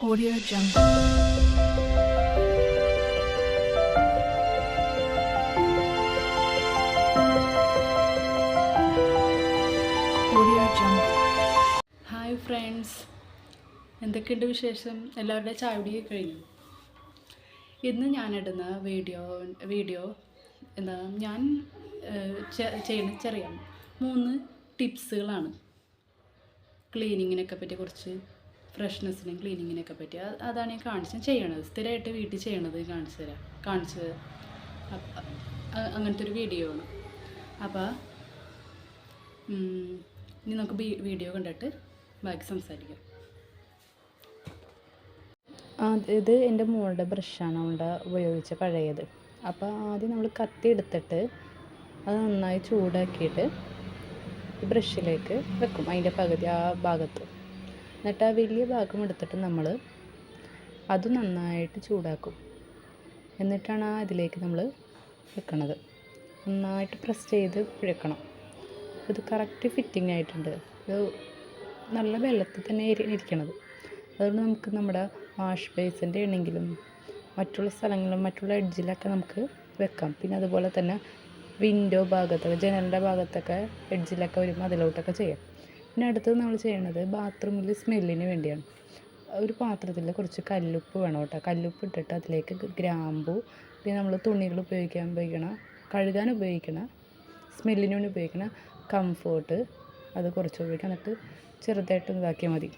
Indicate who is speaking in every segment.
Speaker 1: Audio Jungle. Audio Jungle. Hi friends എന്തൊക്കെയുണ്ട് വിശേഷം എല്ലാവരുടെ ചായപൊടിയൊക്കെ കഴിഞ്ഞു ഇന്ന് ഞാനിടുന്ന വീഡിയോ വീഡിയോ എന്താ ഞാൻ ചെയ്യുന്ന ചെറിയ മൂന്ന് ടിപ്സുകളാണ് ക്ലീനിങ്ങിനൊക്കെ പറ്റി കുറച്ച് ഫ്രഷ്നെസ്സിനും ക്ലീനിങ്ങിനൊക്കെ പറ്റി അതാണ് ഞാൻ കാണിച്ച് ചെയ്യണത്. സ്ഥിരമായിട്ട് വീട്ടിൽ ചെയ്യണത് കാണിച്ചു തരാം. കാണിച്ചു തരാം അങ്ങനത്തെ ഒരു വീഡിയോ ആണ്. അപ്പോൾ ഇനി നമുക്ക് വീഡിയോ കണ്ടിട്ട് ബാക്കി സംസാരിക്കാം.
Speaker 2: ഇത് എന്റെ മോളുടെ ബ്രഷാണ് അവളുടെ ഉപയോഗിച്ച പഴയത്. അപ്പോൾ ആദ്യം നമ്മൾ കത്തി എടുത്തിട്ട് അത് നന്നായി ചൂടാക്കിയിട്ട് ബ്രഷിലേക്ക് വെക്കും. അതിന്റെ പകുതി ആ ഭാഗത്ത്. എന്നിട്ട് ആ വലിയ ഭാഗം എടുത്തിട്ട് നമ്മൾ അത് നന്നായിട്ട് ചൂടാക്കും. എന്നിട്ടാണ് ആ ഇതിലേക്ക് നമ്മൾ വെക്കണത്. നന്നായിട്ട് പ്രസ് ചെയ്ത് പിഴക്കണം. ഇത് കറക്റ്റ് ഫിറ്റിംഗ് ആയിട്ടുണ്ട്. ഇത് നല്ല വെള്ളത്തിൽ തന്നെ ഇരി- ഇരിക്കണത്. അതുകൊണ്ട് നമുക്ക് നമ്മുടെ വാഷ് ബേസിന്റെ ആണെങ്കിലും മറ്റുള്ള സ്ഥലങ്ങളിലും മറ്റുള്ള എഡ്ജിലൊക്കെ നമുക്ക് വെക്കാം. പിന്നെ അതുപോലെ തന്നെ വിൻഡോ ഭാഗത്തൊക്കെ ജനലിന്റെ ഭാഗത്തൊക്കെ എഡ്ജിലൊക്കെ വരുമ്പോൾ അതിലോട്ടൊക്കെ ചെയ്യാം. പിന്നെ അടുത്തത് നമ്മൾ ചെയ്യണത് ബാത്റൂമിൽ സ്മെല്ലിന് വേണ്ടിയാണ്. ഒരു പാത്രത്തിൽ കുറച്ച് കല്ലുപ്പ് വേണം കേട്ടോ. കല്ലുപ്പ് ഇട്ടിട്ട് അതിലേക്ക് ഗ്രാമ്പു പിന്നെ നമ്മൾ തുണികൾ ഉപയോഗിക്കാൻ ഉപയോഗിക്കണ കഴുകാൻ ഉപയോഗിക്കണം സ്മെല്ലിന് വേണ്ടി ഉപയോഗിക്കണ കംഫോർട്ട് അത് കുറച്ച് ഉപയോഗിക്കാം. എന്നിട്ട് ചെറുതായിട്ട് ഇതാക്കിയാൽ മതി.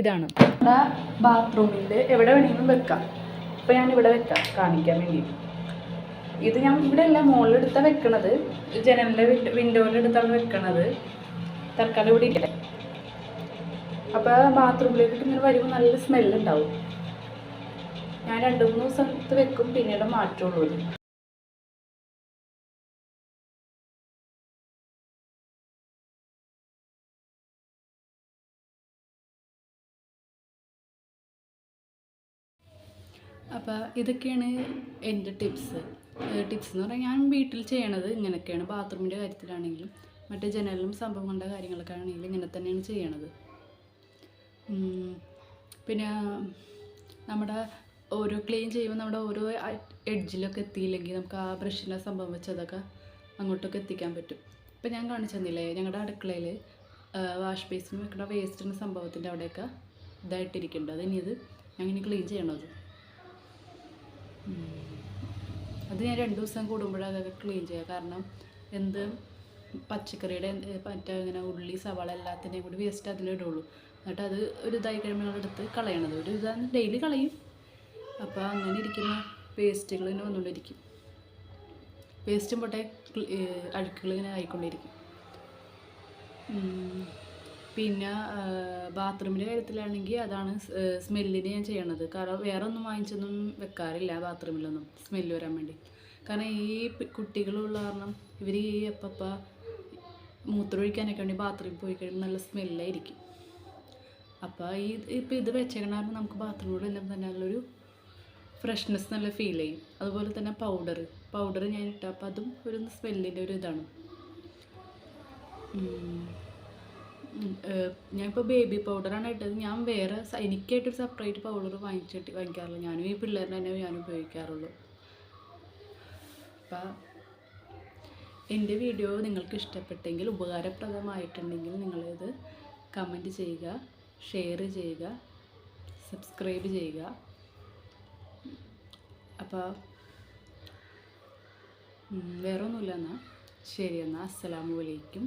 Speaker 2: ഇതാണ്.
Speaker 1: നമ്മുടെ ബാത്റൂമിൽ എവിടെ വേണമെങ്കിലും വെക്കാം. ഇപ്പോൾ ഞാൻ ഇവിടെ വെക്കാം കാണിക്കാൻ വേണ്ടി. ഇത് ഞാൻ ഇവിടെ അല്ല മുകളിലെടുത്താണ് വെക്കണത്. ജനലിന്റെ വിൻഡോയിലെടുത്താണ് വെക്കണത്. തൽക്കാലം ഇവിടെ ഇല്ലേ അപ്പോൾ ബാത്റൂമിലേക്ക് ഇങ്ങനെ വരുമ്പോൾ നല്ല സ്മെല്ലുണ്ടാവും ഞാൻ രണ്ട് മൂന്ന് ദിവസത്ത് വെക്കും പിന്നീട് മാറ്റുള്ളൂ അപ്പോൾ ഇതൊക്കെയാണ് എന്റെ ടിപ്സ് ടിപ്സ് എന്ന് പറഞ്ഞാൽ ഞാൻ വീട്ടിൽ ചെയ്യണത് ഇങ്ങനെയൊക്കെയാണ് ബാത്റൂമിന്റെ കാര്യത്തിലാണെങ്കിലും മറ്റേ ജനലും സംഭവങ്ങളുടെ കാര്യങ്ങളൊക്കെ ആണെങ്കിൽ ഇങ്ങനെ തന്നെയാണ് ചെയ്യണത്. പിന്നെ നമ്മുടെ ഓരോ ക്ലീൻ ചെയ്യുമ്പോൾ നമ്മുടെ ഓരോ എഡ്ജിലൊക്കെ എത്തിയില്ലെങ്കിൽ നമുക്ക് ആ ബ്രഷിന്റെ സംഭവം വെച്ച് അതൊക്കെ അങ്ങോട്ടൊക്കെ എത്തിക്കാൻ പറ്റും. ഇപ്പം ഞാൻ കാണിച്ചു തന്നില്ലേ? ഞങ്ങളുടെ അടുക്കളയിൽ വാഷ് ബേസിന് വെക്കുന്ന വേസ്റ്റിന്റെ സംഭവത്തിന്റെ അവിടെയൊക്കെ ഇതായിട്ടിരിക്കുന്നുണ്ട്. അത് ഇനി ഞാൻ ഇനി ക്ലീൻ ചെയ്യണത് അത് ഞാൻ രണ്ട് ദിവസം കൂടുമ്പോഴാണ് അതൊക്കെ ക്ലീൻ ചെയ്യുക. കാരണം എന്ത് പച്ചക്കറിയുടെ മറ്റേ ഇങ്ങനെ ഉള്ളി സവാള എല്ലാത്തിന്റെയും കൂടി വേസ്റ്റ് അതിലിടുള്ളൂ. എന്നിട്ട് അത് ഒരു ഇതായി കഴിയുമ്പോൾ എടുത്ത് കളയണത്. ഒരു ഇതാണ് ഡെയിലി കളയും. അപ്പോൾ അങ്ങനെ ഇരിക്കുന്ന വേസ്റ്റുകൾ ഇങ്ങനെ വന്നുകൊണ്ടിരിക്കും വേസ്റ്റും പോട്ടെ അഴുക്കുകൾ ഇങ്ങനെ ആയിക്കൊണ്ടിരിക്കും. പിന്നെ ബാത്റൂമിന്റെ കാര്യത്തിലാണെങ്കിൽ അതാണ് സ്മെല്ലിന് ഞാൻ ചെയ്യണത്. കാരണം വേറെ ഒന്നും വാങ്ങിച്ചൊന്നും വെക്കാറില്ല ബാത്റൂമിലൊന്നും സ്മെല്ല് വരാൻ വേണ്ടി. കാരണം ഈ കുട്ടികളുള്ള കാരണം ഇവർ ഈ എപ്പപ്പ മൂത്രമൊഴിക്കാനൊക്കെ വേണ്ടി ബാത്റൂമിൽ പോയി കഴിയുമ്പോൾ നല്ല സ്മെല്ലായിരിക്കും അപ്പോൾ ഈ ഇപ്പോൾ ഇത് വെച്ചേക്കണമെങ്കിൽ നമുക്ക് ബാത്റൂമിലെല്ലാം തന്നെ നല്ലൊരു ഫ്രഷ്നെസ് നല്ല ഫീൽ ചെയ്യും. അതുപോലെ തന്നെ പൗഡർ പൗഡർ ഞാൻ ഇട്ട അപ്പോൾ അതും ഒരു സ്മെല്ലിന്റെ ഒരു ഇതാണ്. ഞാനിപ്പോൾ ബേബി പൗഡറാണ് ഇട്ടത്. ഞാൻ വേറെ എനിക്കായിട്ടൊരു സെപ്പറേറ്റ് പൗഡർ വാങ്ങിച്ചിട്ട് വാങ്ങിക്കാറില്ല. ഞാനും ഈ പിള്ളേരുടെ തന്നെ ഞാൻ ഉപയോഗിക്കാറുള്ളൂ. അപ്പം എന്റെ വീഡിയോ നിങ്ങൾക്ക് ഇഷ്ടപ്പെട്ടെങ്കിൽ ഉപകാരപ്രദമായിട്ടുണ്ടെങ്കിൽ നിങ്ങളിത് കമന്റ് ചെയ്യുക ഷെയർ ചെയ്യുക സബ്സ്ക്രൈബ് ചെയ്യുക. അപ്പോൾ വേറൊന്നുമില്ല എന്നാൽ ശരി എന്നാൽ അസ്സലാമു അലൈക്കും.